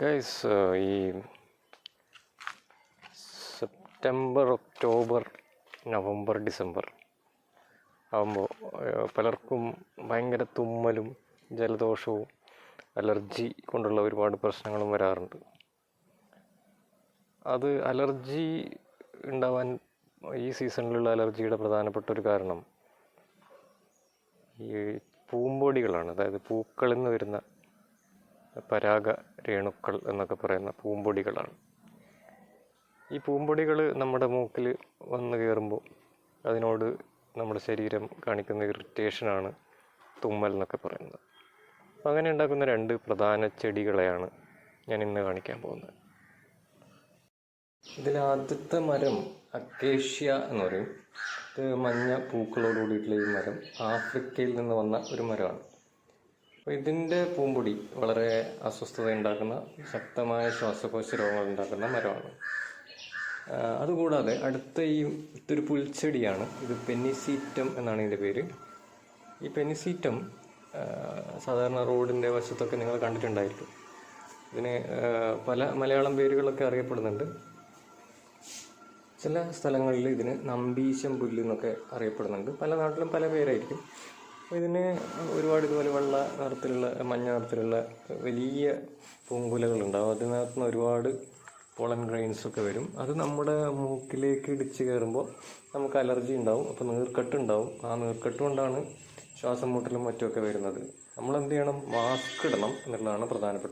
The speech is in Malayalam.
ഗൈസ് ഈ സെപ്റ്റംബർ ഒക്ടോബർ നവംബർ ഡിസംബർ ആകുമ്പോൾ പലർക്കും ഭയങ്കര തുമ്മലും ജലദോഷവും അലർജി കൊണ്ടുള്ള ഒരുപാട് പ്രശ്നങ്ങളും വരാറുണ്ട്. അത് അലർജി ഉണ്ടാവാൻ ഈ സീസണിലുള്ള അലർജിയുടെ പ്രധാനപ്പെട്ട ഒരു കാരണം ഈ പൂമ്പൊടികളാണ്. അതായത് പൂക്കളിൽ നിന്ന് വരുന്ന പരാഗ രേണുക്കൾ എന്നൊക്കെ പറയുന്ന പൂമ്പൊടികളാണ്. ഈ പൂമ്പൊടികൾ നമ്മുടെ മൂക്കിൽ വന്ന് കയറുമ്പോൾ അതിനോട് നമ്മുടെ ശരീരം കാണിക്കുന്ന ഇറിറ്റേഷനാണ് തുമ്മൽ എന്നൊക്കെ പറയുന്നത്. അപ്പം അങ്ങനെ ഉണ്ടാക്കുന്ന രണ്ട് പ്രധാന ചെടികളെയാണ് ഞാൻ ഇന്ന് കാണിക്കാൻ പോകുന്നത്. ഇതിൽ ആദ്യത്തെ മരം അക്കേഷ്യ എന്ന് പറയും. ഇത് മഞ്ഞ പൂക്കളോട് കൂടിയിട്ടുള്ള ഈ മരം ആഫ്രിക്കയിൽ നിന്ന് വന്ന ഒരു മരമാണ്. ഇതിന്റെ പൂമ്പൊടി വളരെ അസ്വസ്ഥത ഉണ്ടാക്കുന്ന ശക്തമായ ശ്വാസകോശ രോഗങ്ങൾ ഉണ്ടാക്കുന്ന മരമാണ് അതുകൂടാതെ അടുത്ത ഈ ഇതൊരു പുൽച്ചെടിയാണ് ഇത് പെന്നിസീറ്റം എന്നാണ് ഇതിന്റെ പേര്. ഈ പെന്നിസീറ്റം സാധാരണ റോഡിന്റെ വശത്തൊക്കെ നിങ്ങൾ കണ്ടിട്ടുണ്ടായിരിക്കും. ഇതിന് പല മലയാളം പേരുകളൊക്കെ അറിയപ്പെടുന്നുണ്ട്. ചില സ്ഥലങ്ങളിൽ ഇതിന് നമ്പീശം പുല്ല് എന്നൊക്കെ അറിയപ്പെടുന്നുണ്ട്. പല നാട്ടിലും പല പേരായിരിക്കും. അപ്പോൾ ഇതിന് ഒരുപാട് ഇതുപോലെ വെള്ള നിറത്തിലുള്ള മഞ്ഞ നിറത്തിലുള്ള വലിയ പൂങ്കുലകളുണ്ടാവും. അതിനകത്ത് നിന്ന് ഒരുപാട് പോളൻ ഗ്രെയിൻസ് ഒക്കെ വരും. അത് നമ്മുടെ മൂക്കിലേക്ക് ഇടിച്ച് കയറുമ്പോൾ നമുക്ക് അലർജി ഉണ്ടാവും. അപ്പോൾ നീർക്കെട്ട് ഉണ്ടാവും. ആ നീർക്കെട്ട് കൊണ്ടാണ് ശ്വാസം മുട്ടലും മറ്റുമൊക്കെ വരുന്നത്. നമ്മൾ എന്ത് ചെയ്യണം? മാസ്ക് ഇടണം എന്നുള്ളതാണ് പ്രധാനപ്പെട്ട